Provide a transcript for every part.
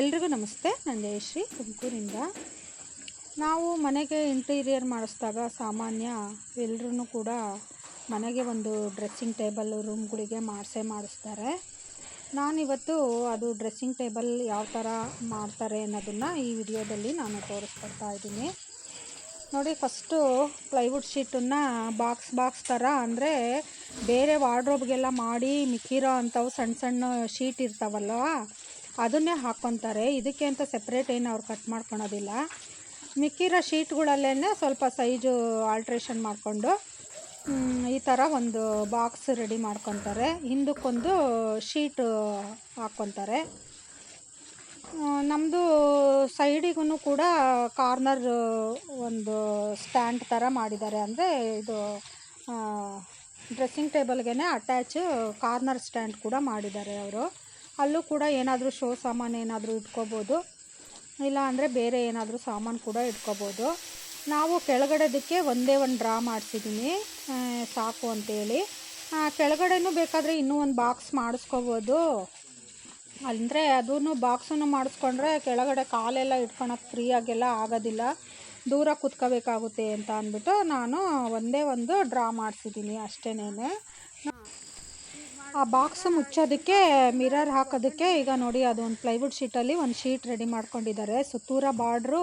ಎಲ್ರಿಗೂ ನಮಸ್ತೆ. ನಾನು ಜಯಶ್ರೀ, ತುಮಕೂರಿಂದ. ನಾವು ಮನೆಗೆ ಇಂಟೀರಿಯರ್ ಮಾಡಿಸಿದಾಗ ಸಾಮಾನ್ಯ ಎಲ್ಲರೂ ಕೂಡ ಮನೆಗೆ ಒಂದು ಡ್ರೆಸ್ಸಿಂಗ್ ಟೇಬಲ್ ರೂಮ್ಗಳಿಗೆ ಮಾಡಿಸೇ ಮಾಡಿಸ್ತಾರೆ. ನಾನಿವತ್ತು ಅದು ಡ್ರೆಸ್ಸಿಂಗ್ ಟೇಬಲ್ ಯಾವ ಥರ ಮಾಡ್ತಾರೆ ಅನ್ನೋದನ್ನು ಈ ವಿಡಿಯೋದಲ್ಲಿ ನಾನು ತೋರಿಸ್ಕೊಡ್ತಾ ಇದ್ದೀನಿ. ನೋಡಿ ಫಸ್ಟು ಪ್ಲೈವುಡ್ ಶೀಟನ್ನು ಬಾಕ್ಸ್ ಬಾಕ್ಸ್ ಥರ ಅಂದರೆ ಬೇರೆ ವಾರ್ಡ್ರೋಬ್ಗೆಲ್ಲ ಮಾಡಿ ಮಿಕ್ಕಿರೋ ಅಂಥವು ಸಣ್ಣ ಸಣ್ಣ ಶೀಟ್ ಇರ್ತಾವಲ್ಲ ಅದನ್ನೇ ಹಾಕ್ಕೊತಾರೆ ಇದಕ್ಕೆ ಅಂತ ಸೆಪ್ರೇಟ್ ಏನು ಅವ್ರು ಕಟ್ ಮಾಡ್ಕೊಳೋದಿಲ್ಲ. ಮಿಕ್ಕಿರೋ ಶೀಟ್ಗಳಲ್ಲೇ ಸ್ವಲ್ಪ ಸೈಜು ಆಲ್ಟ್ರೇಷನ್ ಮಾಡಿಕೊಂಡು ಈ ಥರ ಒಂದು ಬಾಕ್ಸ್ ರೆಡಿ ಮಾಡ್ಕೊತಾರೆ. ಹಿಂದಕ್ಕೊಂದು ಶೀಟು ಹಾಕ್ಕೊತಾರೆ ನಮ್ಮದು ಸೈಡಿಗೂ ಕೂಡ ಕಾರ್ನರ್ ಒಂದು ಸ್ಟ್ಯಾಂಡ್ ಥರ ಮಾಡಿದ್ದಾರೆ. ಅಂದರೆ ಇದು ಡ್ರೆಸ್ಸಿಂಗ್ ಟೇಬಲ್ಗೆ ಅಟ್ಯಾಚ್ ಕಾರ್ನರ್ ಸ್ಟ್ಯಾಂಡ್ ಕೂಡ ಮಾಡಿದ್ದಾರೆ ಅವರು. ಅಲ್ಲೂ ಕೂಡ ಏನಾದರೂ ಶೋ ಸಾಮಾನು ಏನಾದರೂ ಇಟ್ಕೋಬೋದು. ಇಲ್ಲ ಅಂದರೆ ಬೇರೆ ಏನಾದರೂ ಸಾಮಾನು ಕೂಡ ಇಟ್ಕೋಬೋದು. ನಾವು ಕೆಳಗಡೆದಕ್ಕೆ ಒಂದೇ ಒಂದು ಡ್ರಾ ಮಾಡಿಸಿದ್ದೀನಿ ಸಾಕು ಅಂತೇಳಿ. ಕೆಳಗಡೆನೂ ಬೇಕಾದರೆ ಇನ್ನೂ ಒಂದು ಬಾಕ್ಸ್ ಮಾಡಿಸ್ಕೋಬೋದು. ಅಂದರೆ ಅದೂ ಬಾಕ್ಸನ್ನು ಮಾಡಿಸ್ಕೊಂಡ್ರೆ ಕೆಳಗಡೆ ಕಾಲೆಲ್ಲ ಇಟ್ಕೊಳಕ್ಕೆ ಫ್ರೀಯಾಗೆಲ್ಲ ಆಗೋದಿಲ್ಲ. ದೂರ ಕೂತ್ಕೋಬೇಕಾಗುತ್ತೆ ಅಂತ ಅಂದ್ಬಿಟ್ಟು ನಾನು ಒಂದೇ ಒಂದು ಡ್ರಾ ಮಾಡಿಸಿದ್ದೀನಿ ಅಷ್ಟೇನೇ ಆ ಬಾಕ್ಸ್ ಮುಚ್ಚೋದಕ್ಕೆ ಮಿರರ್ ಹಾಕೋದಕ್ಕೆ ಈಗ ನೋಡಿ ಅದು ಒಂದು ಪ್ಲೈವುಡ್ ಶೀಟಲ್ಲಿ ಒಂದು ಶೀಟ್ ರೆಡಿ ಮಾಡ್ಕೊಂಡಿದ್ದಾರೆ. ಸುತ್ತೂರ ಬಾರ್ಡ್ರು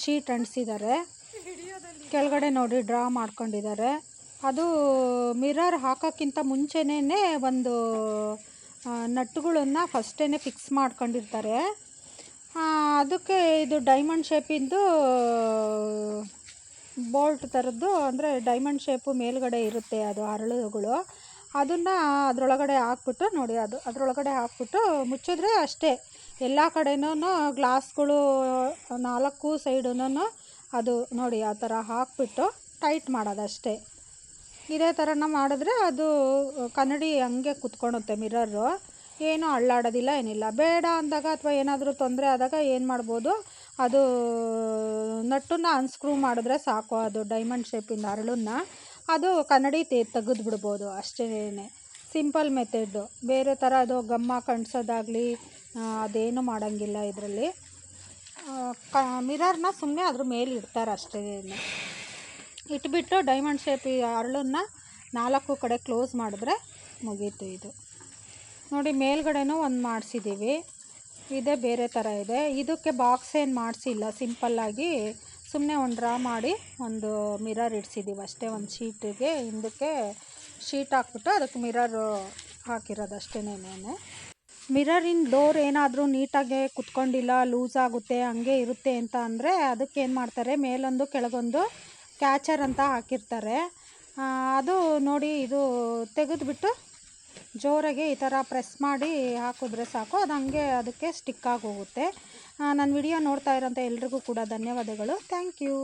ಶೀಟ್ ಅಂಟಿಸಿದ್ದಾರೆ. ಕೆಳಗಡೆ ನೋಡಿ ಡ್ರಾ ಮಾಡ್ಕೊಂಡಿದ್ದಾರೆ. ಅದು ಮಿರರ್ ಹಾಕೋಕ್ಕಿಂತ ಮುಂಚೆನೇ ಒಂದು ನಟ್ಟುಗಳನ್ನು ಫಸ್ಟೇ ಫಿಕ್ಸ್ ಮಾಡ್ಕೊಂಡಿರ್ತಾರೆ. ಅದಕ್ಕೆ ಇದು ಡೈಮಂಡ್ ಶೇಪಿಂದು ಬೋಲ್ಟ್ ಥರದ್ದು ಅಂದರೆ ಡೈಮಂಡ್ ಶೇಪು ಮೇಲ್ಗಡೆ ಇರುತ್ತೆ ಅದು ಹರಳುಗಳು. ಅದನ್ನು ಅದರೊಳಗಡೆ ಹಾಕ್ಬಿಟ್ಟು ನೋಡಿ, ಅದು ಅದರೊಳಗಡೆ ಹಾಕ್ಬಿಟ್ಟು ಮುಚ್ಚಿದ್ರೆ ಅಷ್ಟೇ. ಎಲ್ಲ ಕಡೆನೂ ಗ್ಲಾಸ್ಗಳು, ನಾಲ್ಕು ಸೈಡುನೂ ಅದು ನೋಡಿ, ಆ ಥರ ಹಾಕ್ಬಿಟ್ಟು ಟೈಟ್ ಮಾಡೋದಷ್ಟೇ. ಇದೇ ಥರನ ಮಾಡಿದ್ರೆ ಅದು ಕನ್ನಡಿ ಹಂಗೆ ಕುತ್ಕೊಳುತ್ತೆ ಮಿರರು. ಏನೂ ಅಳ್ಳಾಡೋದಿಲ್ಲ, ಏನಿಲ್ಲ. ಬೇಡ ಅಂದಾಗ ಅಥವಾ ಏನಾದರೂ ತೊಂದರೆ ಆದಾಗ ಏನು ಮಾಡ್ಬೋದು, ಅದು ನಟ್ಟನ್ನು ಅನ್ಸ್ಕ್ರೂ ಮಾಡಿದ್ರೆ ಸಾಕು, ಅದು ಡೈಮಂಡ್ ಶೇಪಿಂದ ಅರಳನ್ನ. ಅದು ಕನ್ನಡಿ ತೆಗೆದು ಬಿಡ್ಬೋದು ಅಷ್ಟೇ ಸಿಂಪಲ್ ಮೆಥೆಡ್ಡು ಬೇರೆ ಥರ ಅದು ಗಮ್ಮ ಕಣ್ಸೋದಾಗಲಿ ಅದೇನು ಮಾಡೋಂಗಿಲ್ಲ ಇದರಲ್ಲಿ. ಕ ಮಿರರ್ನ ಸುಮ್ಮನೆ ಅದ್ರ ಮೇಲೆ ಇಡ್ತಾರೆ ಅಷ್ಟೇ ಇಟ್ಬಿಟ್ಟು ಡೈಮಂಡ್ ಶೇಪ್ ಅರಳನ್ನ ನಾಲ್ಕು ಕಡೆ ಕ್ಲೋಸ್ ಮಾಡಿದ್ರೆ ಮುಗೀತು ಇದು. ನೋಡಿ, ಮೇಲ್ಗಡೆನೂ ಒಂದು ಮಾಡಿಸಿದ್ದೀವಿ ಇದೇ ಬೇರೆ ಥರ ಇದೆ. ಇದಕ್ಕೆ ಬಾಕ್ಸ್ ಏನು ಮಾಡಿಸಿಲ್ಲ ಸಿಂಪಲ್ಲಾಗಿ ಸುಮ್ಮನೆ ಒಂದು ಡ್ರಾ ಮಾಡಿ ಒಂದು ಮಿರರ್ ಇಡ್ಸಿದ್ದೀವಿ ಅಷ್ಟೇ, ಒಂದು ಶೀಟಿಗೆ. ಹಿಂದಕ್ಕೆ ಶೀಟ್ ಹಾಕ್ಬಿಟ್ಟು ಅದಕ್ಕೆ ಮಿರರು ಹಾಕಿರೋದು ಅಷ್ಟೇನೇನೆ ಮಿರರಿನ ಡೋರ್ ಏನಾದರೂ ನೀಟಾಗಿ ಕುತ್ಕೊಂಡಿಲ್ಲ, ಲೂಸ್ ಆಗುತ್ತೆ, ಹಂಗೆ ಇರುತ್ತೆ ಅಂತ ಅಂದರೆ ಅದಕ್ಕೆ ಏನು ಮಾಡ್ತಾರೆ, ಮೇಲೊಂದು ಕೆಳಗೊಂದು ಕ್ಯಾಚರ್ ಅಂತ ಹಾಕಿರ್ತಾರೆ. ಅದು ನೋಡಿ ಇದು ತೆಗೆದುಬಿಟ್ಟು ಜೋರಾಗಿ ಈ ಥರ ಪ್ರೆಸ್ ಮಾಡಿ ಹಾಕಿದ್ರೆ ಸಾಕು. ಅದು ಹಂಗೆ ಅದಕ್ಕೆ ಸ್ಟಿಕ್ ಆಗಿ ಹೋಗುತ್ತೆ ನನ್ನ ವಿಡಿಯೋ ನೋಡ್ತಾ ಇರೋಂಥ ಎಲ್ರಿಗೂ ಕೂಡ ಧನ್ಯವಾದಗಳು. Thank you.